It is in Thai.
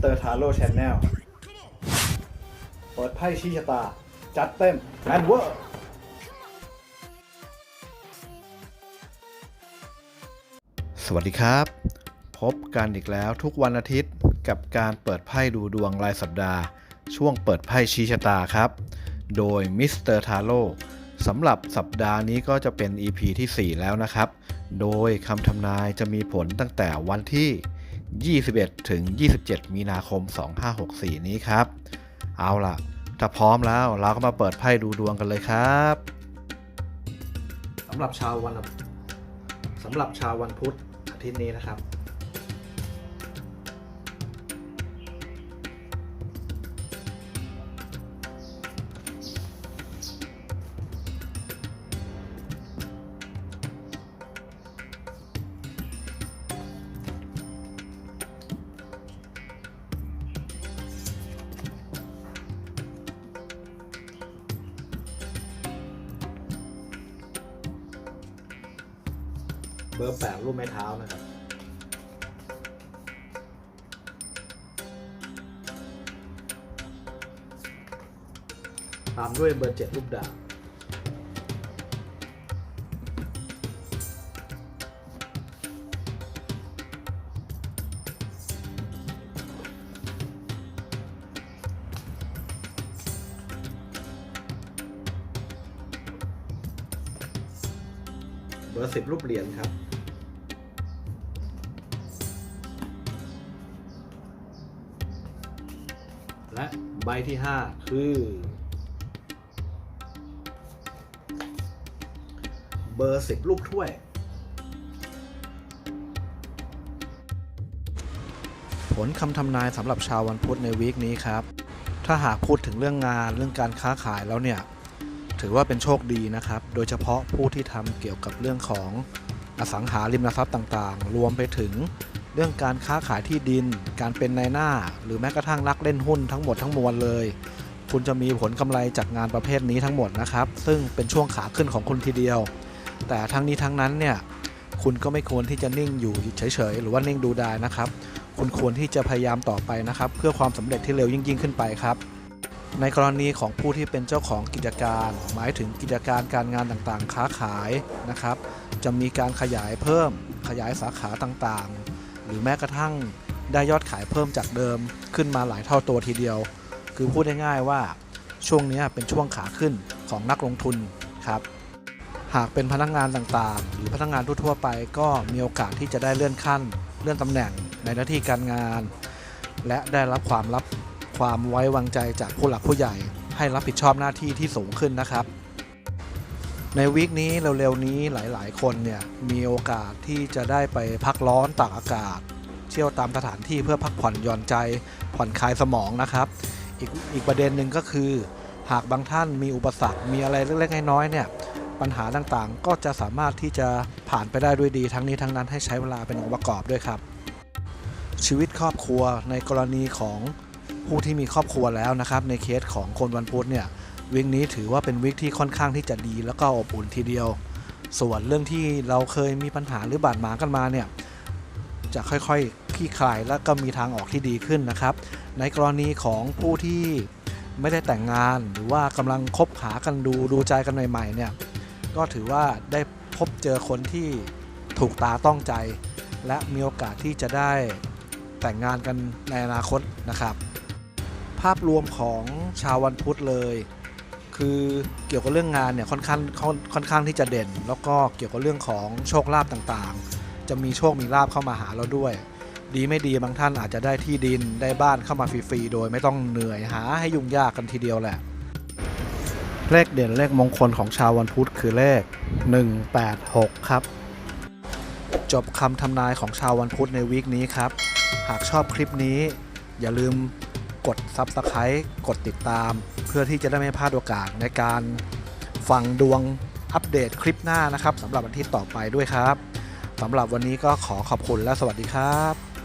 เตอร์ทาโร่ชแนลเปิดไพ่ชี้ชะตา จัดเต็มแอนเวอร์สวัสดีครับ พบกันอีกแล้วทุกวันอาทิตย์กับการเปิดไพ่ดูดวงรายสัปดาห์ ช่วงเปิดไพ่ชี้ชะตาครับ โดยมิสเตอร์ทาโร่สำหรับสัปดาห์นี้ก็จะเป็น EP ที่ 4 แล้วนะครับ โดยคำทำนายจะมีผลตั้งแต่วันที่ 21 ถึง 27 มีนาคม 2564 นี้ครับ เอาล่ะ ถ้าพร้อมแล้วเราก็มาเปิดไพ่ดูดวงกันเลยครับสำหรับชาววันสำหรับชาววันพุธอาทิตย์นี้นะครับ เบอร์แปดรูปไม้เท้านะครับ ตามด้วยเบอร์เจ็ดรูปดาบเบอร์สิบรูปเหรียญครับ และใบที่ 5 คือ เบอร์ 10 ลูกถ้วย ผลคำทำนายสำหรับชาววันพุธในวีคนี้ครับ ถ้าหากพูดถึงเรื่องงานเรื่องการค้าขายแล้วเนี่ย ถือว่าเป็นโชคดีนะครับ โดยเฉพาะผู้ที่ทำเกี่ยวกับเรื่องของอสังหาริมทรัพย์ต่างๆ รวมไปถึง เรื่องการค้าขายที่ดิน การเป็นนายหน้า หรือแม้กระทั่งนักเล่นหุ้นทั้งหมดทั้งมวลเลย คุณจะมีผลกำไรจากงานประเภทนี้ทั้งหมดนะครับ ซึ่งเป็นช่วงขาขึ้นของคุณทีเดียว แต่ทั้งนี้ทั้งนั้นเนี่ยคุณก็ไม่ควรที่จะนิ่งอยู่เฉยๆ หรือว่านิ่งดูดายนะครับ คุณควรที่จะพยายามต่อไปนะครับ เพื่อความสำเร็จที่เร็วยิ่งๆขึ้นไปครับ ในกรณีของผู้ที่เป็นเจ้าของกิจการ หมายถึงกิจการการงานต่างๆ ค้าขายนะครับ จะมีการขยายเพิ่มขยายสาขาต่างๆ หรือแม้กระทั่งได้ยอดขายเพิ่มจากเดิมขึ้นมาหลายเท่าตัวทีเดียว คือพูดง่ายๆว่าช่วงนี้เป็นช่วงขาขึ้นของนักลงทุนครับหากเป็นพนักงานต่างๆ หรือพนักงานทั่วๆไปก็มีโอกาสที่จะได้เลื่อนขั้น เลื่อนตำแหน่งในหน้าที่การงาน และได้รับความรับความไว้วางใจจากผู้หลักผู้ใหญ่ ให้รับผิดชอบหน้าที่ที่สูงขึ้นนะครับ ในวีคนี้เร็วๆนี้หลายๆ คนเนี่ยมีโอกาสที่จะได้ไปพักร้อนตากอากาศ เที่ยวตามสถานที่เพื่อพักผ่อนหย่อนใจผ่อนคลายสมองนะครับ อีกอีกประเด็นหนึ่งก็คือ หากบางท่านมีอุปสรรคมีอะไรเล็กๆน้อยๆเนี่ยปัญหาต่างๆ ก็จะสามารถที่จะผ่านไปได้ด้วยดีทั้งนี้ทั้งนั้นให้ใช้เวลาเป็นองค์ประกอบด้วยครับ ชีวิตครอบครัวในกรณีของผู้ที่มีครอบครัวแล้วนะครับ ในเคสของคนวันพุธเนี่ย วิกนี้ถือว่าเป็นวิกที่ค่อนข้างที่จะดีแล้วก็อบอุ่นทีเดียว ส่วนเรื่องที่เราเคยมีปัญหาหรือบาดหมางกันมาเนี่ยจะค่อยๆคลี่คลายแล้วก็มีทางออกที่ดีขึ้นนะครับ ในกรณีของผู้ที่ไม่ได้แต่งงานหรือว่ากำลังคบหากันดูดูใจกันใหม่ๆเนี่ยก็ถือว่าได้พบเจอคนที่ถูกตาต้องใจ และมีโอกาสที่จะได้แต่งงานกันในอนาคตนะครับ ภาพรวมของชาววันพุธเลย คือเกี่ยวกับเรื่องงานเนี่ยค่อนข้างค่อนข้างที่จะเด่น แล้วก็เกี่ยวกับเรื่องของโชคลาภต่างๆ จะมีโชคมีลาภเข้ามาหาเราด้วย ดีไม่ดีบางท่านอาจจะได้ที่ดินได้บ้านเข้ามาฟรีๆโดยไม่ต้องเหนื่อยหาให้ยุ่งยากกันทีเดียวแหละ เลขเด่นเลขมงคลของชาววันพุธคือเลข 186 ครับ จบคำทำนายของชาววันพุธในวีคนี้ครับ หากชอบคลิปนี้ อย่าลืมกด Subscribe กดติดตาม เพื่อที่จะได้ไม่พลาดโอกาสในการฟังดวงอัปเดตคลิปหน้านะครับสำหรับวันที่ต่อไปด้วยครับสำหรับวันนี้ก็ขอขอบคุณและสวัสดีครับ